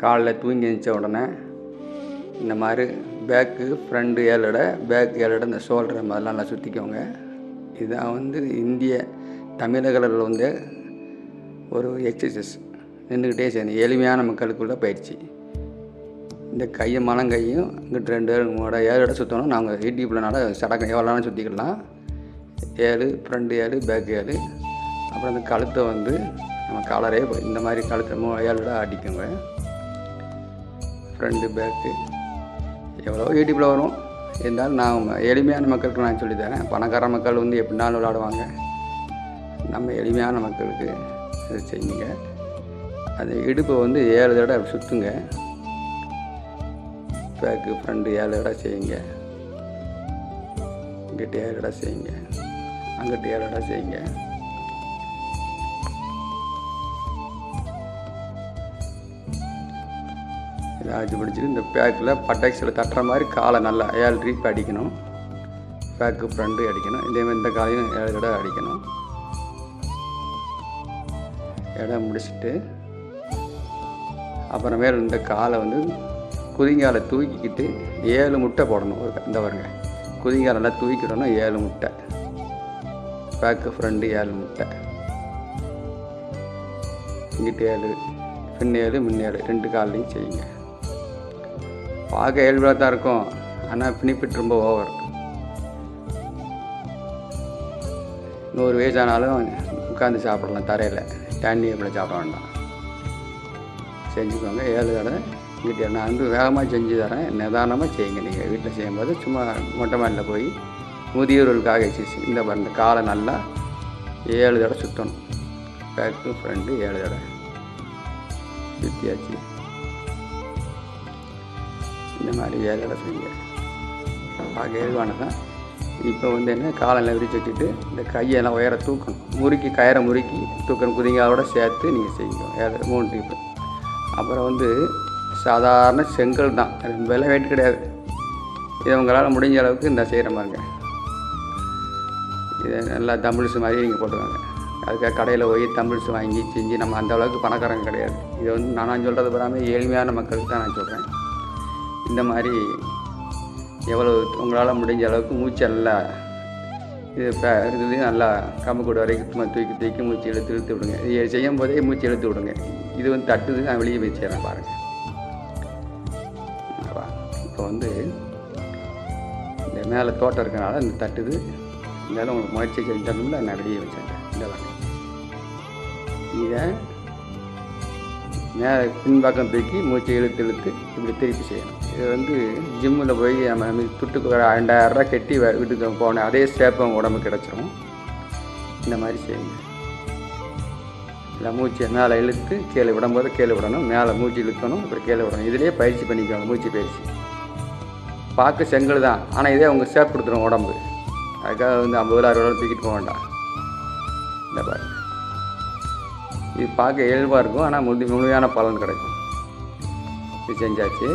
காலைல தூங்கி எழுந்திரிச்ச உடனே இந்த மாதிரி பேக்கு ஃப்ரண்ட்டு ஏழோட பேக் ஏழோட இந்த ஷோல்டர் மாதிரிலாம் நல்லா சுற்றிக்கோங்க இதான் வந்து இந்திய தமிழர்களில் வந்து ஒரு எக்ஸசைஸ் நின்றுக்கிட்டே செய்யணும் எளிமையான மக்களுக்குள்ள பயிற்சி. இந்த கையை மலங்கையும் இங்கிட்டு ரெண்டு மூட ஏழோட சுற்றணும் நாங்கள் யூடியூப்லனால சடக்கம் எவ்வளோனாலும் சுற்றிக்கலாம் ஏழு ஃப்ரண்ட் ஏழு பேக் ஏழு. அப்புறம் இந்த கழுத்தை வந்து நம்ம கலரே இந்த மாதிரி கழுத்தை மூ ஏழோட அடிக்குங்க. ஃப்ரெண்டு பேக்கு எவ்வளோ யூடியூப்பில் வரும்? இருந்தாலும் நான் எளிமையான மக்களுக்கு நான் சொல்லித்தரேன் பணக்கார மக்கள் வந்து எப்படினாலும் விளாடுவாங்க நம்ம எளிமையான மக்களுக்கு இதை செய்யுங்க. அந்த இடுப்பை வந்து ஏழு தடவை சுற்றுங்க பேக்கு ஃப்ரண்ட்டு ஏழு தடவை செய்யுங்க. இங்கிட்ட ஏழு தடவை செய்யுங்க. அங்கிட்டு ஏழு தடவை செய்யுங்க. ஏதாச்சும் பிடிச்சிட்டு இந்த பேக்கில் பட்டாக்ஸில் தட்டுற மாதிரி காலை நல்லா ஏழு ட்ரிப் அடிக்கணும். பேக்கு ஃப்ரண்ட்டு அடிக்கணும். இதேமாதிரி இந்த காலையும் ஏழு இடம் அடிக்கணும். இடம் முடிச்சுட்டு அப்புறமேல் இந்த காலை வந்து குதிங்காலை தூக்கிக்கிட்டு ஏழு முட்டை போடணும். ஒரு இந்த குதிங்கால நல்லா தூக்கிடணும். ஏழு முட்டை. பேக்கு ஃப்ரண்ட்டு ஏழு முட்டை. இங்கிட்டு ஏழு பின்னேழு ஏழு ஏழு. ரெண்டு கால்லையும் செய்யுங்க. பார்க்க இயல்பாக தான் இருக்கும். ஆனால் பெனிஃபிட் ரொம்ப ஓவர் நூறு வயசானாலும் உட்காந்து சாப்பிடலாம் தரையில். தண்ணி எப்படி சாப்பிட வேண்டாம். செஞ்சுக்கோங்க ஏழு தடவை. இங்கிட்ட நான் வந்து வேகமாக செஞ்சு தரேன். நிதானமாக செய்யுங்க. நீங்கள் வீட்டில் செய்யும்போது சும்மா மொட்டை மாடியில் போய் முதியோர்களுக்காக எக்ஸசைஸ் இந்த பாருங்க காலை நல்லா ஏழு தடவை சுற்றணும் பேக்கு ஃப்ரெண்டு ஏழு தடவை. சுற்றியாச்சு இந்த மாதிரி வேலைகளை தடவை செய்யுங்க பார்க்க ஏழுவானதான் இப்போ வந்து என்ன காலையில் விரிச்சு வச்சுட்டு இந்த கையெல்லாம் உயர தூக்கணும். முறுக்கி கயரை முறுக்கி தூக்கணும். குதிங்காலோட சேர்த்து நீங்கள் செய்யணும் வேலை மூணு டிப்பு அப்புறம் வந்து சாதாரண செங்கல் தான். ரொம்பலாம் வெயிட் கிடையாது. இது உங்களால் முடிஞ்ச அளவுக்கு இந்த செய்கிற மாதிரிங்க இது நல்லா தமிழ்ஸ் மாதிரி நீங்கள் போட்டுக்கோங்க. அதுக்காக கடையில் போய் தமிழ்ஸ் வாங்கி செஞ்சு நம்ம அந்த அளவுக்கு பணக்காரங்க கிடையாது. இது வந்து நான் சொல்கிறது பராமல் ஏழ்மையான மக்களுக்கு தான் நான் சொல்கிறேன் இந்த மாதிரி எவ்வளோ உங்களால் முடிஞ்ச அளவுக்கு மூச்சு நல்லா இது இப்போ நல்லா நல்லா கூட வரைக்கும் தூக்கி தூக்கி மூச்சு இழுத்து இழுத்து விடுங்க. இது செய்யும் போதே மூச்சு இழுத்து விடுங்க. இது வந்து தட்டுது நான் வெளியே போய் செய்கிறேன் பாருங்கள் இப்போ வந்து இந்த மேலே தோட்டம் இருக்கிறனால இந்த தட்டுது. இருந்தாலும் உங்களுக்கு முயற்சி செஞ்சோம்ல நான் வெளியே வச்சுட்டேன் இந்த வரை இதை மேலே பின்பக்கம் தூக்கி மூச்சை இழுத்து இழுத்து இப்படி திருப்பி செய்யணும். இது வந்து ஜிம்மில் போய் நம்ம துட்டுக்கு வர ரெண்டாயிரரூவா கட்டி வீட்டுக்கு போன அதே சேப்பம் உடம்பு கிடச்சிரும். இந்த மாதிரி செய்யுங்க. இல்லை மூச்சை மேலே இழுத்து கீழே விடும்போது கீழே விடணும். மேலே மூச்சு இழுக்கணும். இப்படி கீழே விடணும். இதுலேயே பயிற்சி பண்ணிக்கோங்க மூச்சு பயிற்சி. பார்க்க செங்கல் தான். ஆனால் இதே அவங்க சேப் கொடுத்துரும் உடம்பு அதுக்காக வந்து ஐம்பது அறுபது ரூபா தூக்கிட்டு போக வேண்டாம். இந்த பாருங்கள் இது பார்க்க இயல்பாக இருக்கும் ஆனால் முழு முழுமையான பலன் கிடைக்கும். இது செஞ்சாச்சு.